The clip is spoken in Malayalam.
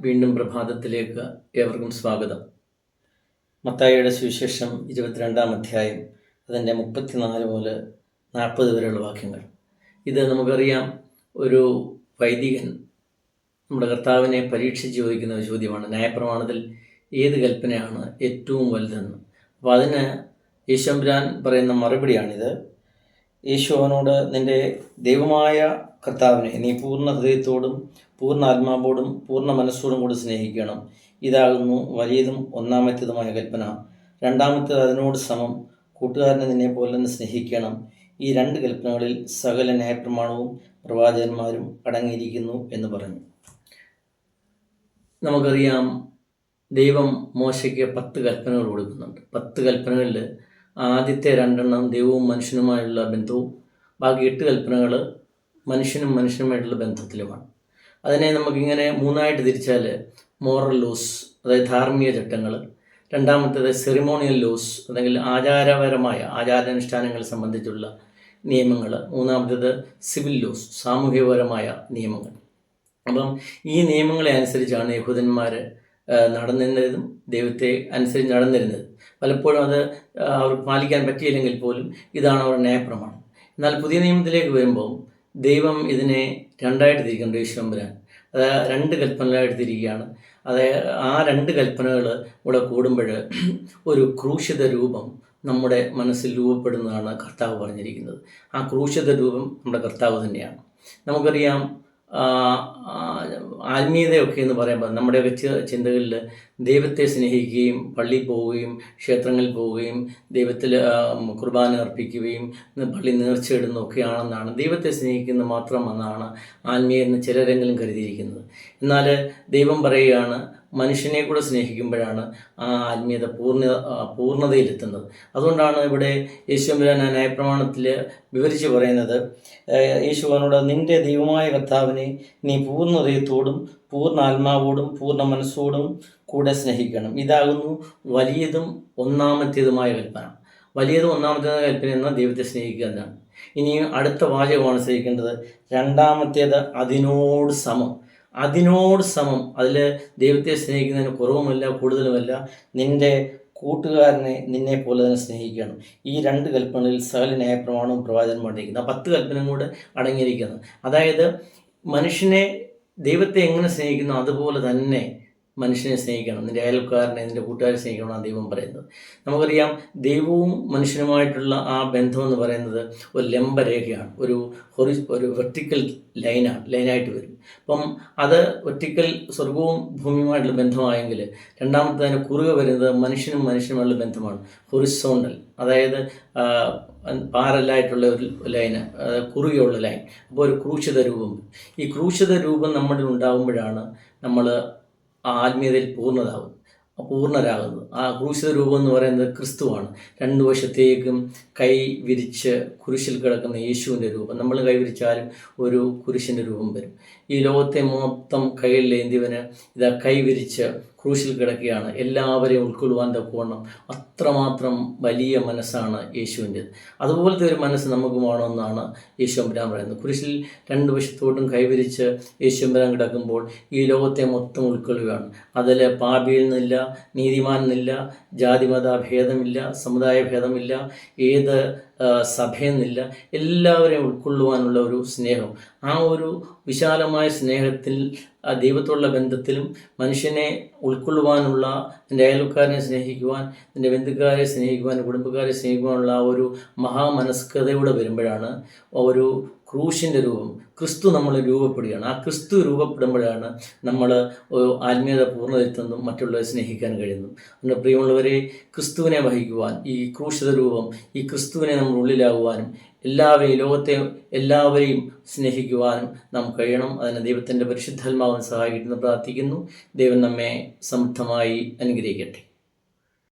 വീണ്ടും പ്രഭാതത്തിലേക്ക് ഏവർക്കും സ്വാഗതം. മത്തായിയുടെ സുവിശേഷം ഇരുപത്തിരണ്ടാം അധ്യായം അതിന്റെ മുപ്പത്തിനാല് മുതൽ നാൽപ്പത് വരെയുള്ള വാക്യങ്ങൾ. ഇത് നമുക്കറിയാം ഒരു വൈദികൻ നമ്മുടെ കർത്താവിനെ പരീക്ഷിച്ച് ചോദിക്കുന്ന ഒരു ചോദ്യമാണ്. ന്യായപ്രമാണത്തിൽ ഏത് കൽപ്പനയാണ് ഏറ്റവും വലുതെന്ന്. അപ്പോൾ അതിന് യേശുമ്പുരാൻ പറയുന്ന മറുപടിയാണിത്. യേശു അവനോട് നിന്റെ ദൈവമായ കർത്താവിനെ നീ പൂർണ ഹൃദയത്തോടും പൂർണ ആത്മാവോടും പൂർണ മനസ്സോടും കൂടി സ്നേഹിക്കണം. ഇതാകുന്നു വലിയതും ഒന്നാമത്തേതുമായ കൽപ്പന. രണ്ടാമത്തേത് അതിനോട് സമം. കൂട്ടുകാരനെ നിന്നെ പോലെ തന്നെ സ്നേഹിക്കണം. ഈ രണ്ട് കൽപ്പനകളിൽ സകല ന്യായപ്രമാണവും പ്രവാചകന്മാരും അടങ്ങിയിരിക്കുന്നു എന്ന് പറഞ്ഞു. നമുക്കറിയാം ദൈവം മോശയ്ക്ക് പത്ത് കൽപ്പനകൾ കൊടുക്കുന്നുണ്ട്. പത്ത് കൽപ്പനകളിൽ ആദ്യത്തെ രണ്ടെണ്ണം ദൈവവും മനുഷ്യനുമായുള്ള ബന്ധവും ബാക്കി എട്ട് കൽപ്പനകൾ മനുഷ്യനും മനുഷ്യനുമായിട്ടുള്ള ബന്ധത്തിലുമാണ്. അതിനെ നമുക്കിങ്ങനെ മൂന്നായിട്ട് തിരിച്ചാൽ മോറൽ ലോസ് അതായത് ധാർമ്മിക ചട്ടങ്ങൾ രണ്ടാമത്തേത് സെറിമോണിയൽ ലോസ് അല്ലെങ്കിൽ ആചാരപരമായ ആചാരാനുഷ്ഠാനങ്ങൾ സംബന്ധിച്ചുള്ള നിയമങ്ങൾ മൂന്നാമത്തേത് സിവിൽ ലോസ് സാമൂഹികപരമായ നിയമങ്ങൾ. അപ്പം ഈ നിയമങ്ങളെ അനുസരിച്ചാണ് യഹൂദന്മാർ നടന്നിരുന്നതും ദൈവത്തെ അനുസരിച്ച് നടന്നിരുന്നത്. പലപ്പോഴും അത് അവർ പാലിക്കാൻ പറ്റിയില്ലെങ്കിൽ പോലും ഇതാണ് അവരുടെ ന്യായപ്രമാണം. എന്നാൽ പുതിയ നിയമത്തിലേക്ക് വരുമ്പോൾ ദൈവം ഇതിനെ രണ്ടായിട്ട് തിരിക്കുന്നുണ്ട്. യേശുമ്പരാൻ അത് രണ്ട് കൽപ്പനകളായിട്ട് തിരിക്കുകയാണ് അത് ആ രണ്ട് കൽപ്പനകൾ കൂടെ കൂടുമ്പോൾ ഒരു ക്രൂശിത രൂപം നമ്മുടെ മനസ്സിൽ രൂപപ്പെടുന്നതാണ് കർത്താവ് പറഞ്ഞിരിക്കുന്നത്. ആ ക്രൂശിത രൂപം നമ്മുടെ കർത്താവ് തന്നെയാണ്. നമുക്കറിയാം ആത്മീയതയൊക്കെ എന്ന് പറയുമ്പോൾ നമ്മുടെ വ്യക്തി ചിന്തകളിൽ ദൈവത്തെ സ്നേഹിക്കുകയും പള്ളിയിൽ പോവുകയും ക്ഷേത്രങ്ങളിൽ പോവുകയും ദൈവത്തിൽ കുർബാന അർപ്പിക്കുകയും പള്ളി നേർച്ചയിടുന്നതൊക്കെയാണെന്നാണ്. ദൈവത്തെ സ്നേഹിക്കുന്നത് മാത്രമെന്നാണ് ആത്മീയ എന്ന് ചിലരെങ്കിലും കരുതിയിരിക്കുന്നത്. എന്നാൽ ദൈവം പറയുകയാണ് മനുഷ്യനെ കൂടെ സ്നേഹിക്കുമ്പോഴാണ് ആ ആത്മീയത പൂർണ പൂർണതയിലെത്തുന്നത്. അതുകൊണ്ടാണ് ഇവിടെ യേശുമ്പരാൻ ന്യായപ്രമാണത്തിൽ വിവരിച്ച് പറയുന്നത് യേശുവിനോട് നിന്റെ ദൈവമായ കർത്താവിനെ നീ പൂർണതയത്തോടും പൂർണ ആത്മാവോടും പൂർണ മനസ്സോടും കൂടെ സ്നേഹിക്കണം. ഇതാകുന്നു വലിയതും ഒന്നാമത്തേതുമായ കൽപ്പന. വലിയതും ഒന്നാമത്തേതുമായ കൽപ്പന എന്ന ദൈവത്തെ സ്നേഹിക്കുക എന്നാണ്. ഇനി അടുത്ത വാചകമാണ് സ്നേഹിക്കേണ്ടത്. രണ്ടാമത്തേത് അതിനോട് സമം. അതിനോട് സമം. അതിൽ ദൈവത്തെ സ്നേഹിക്കുന്നതിന് കുറവുമല്ല കൂടുതലുമല്ല. നിന്റെ കൂട്ടുകാരനെ നിന്നെ പോലെ തന്നെ സ്നേഹിക്കണം. ഈ രണ്ട് കൽപ്പനകളിൽ സകല ന്യായപ്രമാണവും പ്രവാചകൻ പഠിക്കുന്നത് ആ പത്ത് കൽപ്പനയും കൂടെ അടങ്ങിയിരിക്കുന്നു. അതായത് മനുഷ്യനെ ദൈവത്തെ എങ്ങനെ സ്നേഹിക്കുന്നു അതുപോലെ തന്നെ മനുഷ്യനെ സ്നേഹിക്കണം നിന്റെ അയൽക്കാരനെ നിന്റെ കൂട്ടുകാരെ സ്നേഹിക്കണം ദൈവം പറയുന്നത്. നമുക്കറിയാം ദൈവവും മനുഷ്യനുമായിട്ടുള്ള ആ ബന്ധം എന്ന് പറയുന്നത് ഒരു ലംബരേഖയാണ് ഒരു ഹൊറി ഒരു വെർട്ടിക്കൽ ലൈനാണ് ലൈനായിട്ട് വരും. അപ്പം അത് ഒറ്റിക്കൽ സ്വർഗവും ഭൂമിയുമായിട്ടുള്ള ബന്ധമായെങ്കിൽ രണ്ടാമത്തെ അതിന് കുറുകെ വരുന്നത് മനുഷ്യനും മനുഷ്യനുമായുള്ള ബന്ധമാണ് ഹൊറിസോണ്ടൽ അതായത് പാരലായിട്ടുള്ള ഒരു ലൈന് കുറുകെയുള്ള ലൈൻ. അപ്പോൾ ഒരു ക്രൂശിത രൂപം. ഈ ക്രൂശിത രൂപം നമ്മളിൽ ഉണ്ടാകുമ്പോഴാണ് നമ്മൾ ആത്മീയതയിൽ പൂർണതാകുന്നത് പൂർണരാകുന്നത് ആ ക്രൂശിത രൂപം എന്ന് പറയുന്നത് ക്രിസ്തുവാണ്. രണ്ടു വശത്തേക്കും കൈ വിരിച്ച് കുരിശിൽ കിടക്കുന്ന യേശുവിന്റെ രൂപം. നമ്മൾ കൈ വിരിച്ചാലും ഒരു കുരിശിന്റെ രൂപം വരും. ഈ ലോകത്തെ മൊത്തം കയ്യിലേന്തിവന് ഇതാ കൈ വിരിച്ച് ക്രൂശിൽ കിടക്കുകയാണ്. എല്ലാവരെയും ഉൾക്കൊള്ളുവാൻ തക്കവണ്ണം. അത്രമാത്രം വലിയ മനസ്സാണ് യേശുവിന്റെ അതുപോലത്തെ ഒരു മനസ്സ് നമുക്ക് വേണമെന്നാണ് യേശുമ്പരാൻ പറയുന്നത്. ക്രൂശിൽ രണ്ട് വശത്തോട്ടും കൈവരിച്ച് യേശുമ്പരാൻ കിടക്കുമ്പോൾ ഈ ലോകത്തെ മൊത്തം ഉൾക്കൊള്ളുകയാണ്. അതിൽ പാപിയിൽ നിന്നില്ല നീതിമാൻ നിന്നില്ല ജാതിമത ഭേദമില്ല സമുദായ ഭേദമില്ല ഏത് സഭയെന്നില്ല എല്ലാവരെയും ഉൾക്കൊള്ളുവാനുള്ള ഒരു സ്നേഹം. ആ ഒരു വിശാലമായ സ്നേഹത്തിൽ ആ ദൈവത്തോടുള്ള ബന്ധത്തിലും മനുഷ്യനെ ഉൾക്കൊള്ളുവാനുള്ള എന്റെ അയൽക്കാരനെ സ്നേഹിക്കുവാൻ എന്റെ ബന്ധുക്കാരെ സ്നേഹിക്കുവാൻ കുടുംബക്കാരെ സ്നേഹിക്കുവാനുള്ള ആ ഒരു മഹാമനസ്കതയോടെ വരുമ്പോഴാണ് ഒരു ക്രൂശിന്റെ രൂപം ക്രിസ്തു നമ്മൾ രൂപപ്പെടുകയാണ്. ആ ക്രിസ്തു രൂപപ്പെടുമ്പോഴാണ് നമ്മൾ ആത്മീയത പൂർണതയെത്തുന്നതും മറ്റുള്ളവരെ സ്നേഹിക്കാൻ കഴിയുന്നതും. നമ്മുടെ പ്രിയമുള്ളവരെ ക്രിസ്തുവിനെ വഹിക്കുവാൻ ഈ ക്രൂശിത രൂപം ഈ ക്രിസ്തുവിനെ നമ്മൾ ഉള്ളിലാകുവാനും എല്ലാവരെയും ലോകത്തെ എല്ലാവരെയും സ്നേഹിക്കുവാനും നാം കഴിയണം. അതിന് ദൈവത്തിന്റെ പരിശുദ്ധാത്മാവിനെ സഹായിക്കുന്നു പ്രാർത്ഥിക്കുന്നു. ദൈവം നമ്മെ സമൃദ്ധമായി അനുഗ്രഹിക്കട്ടെ.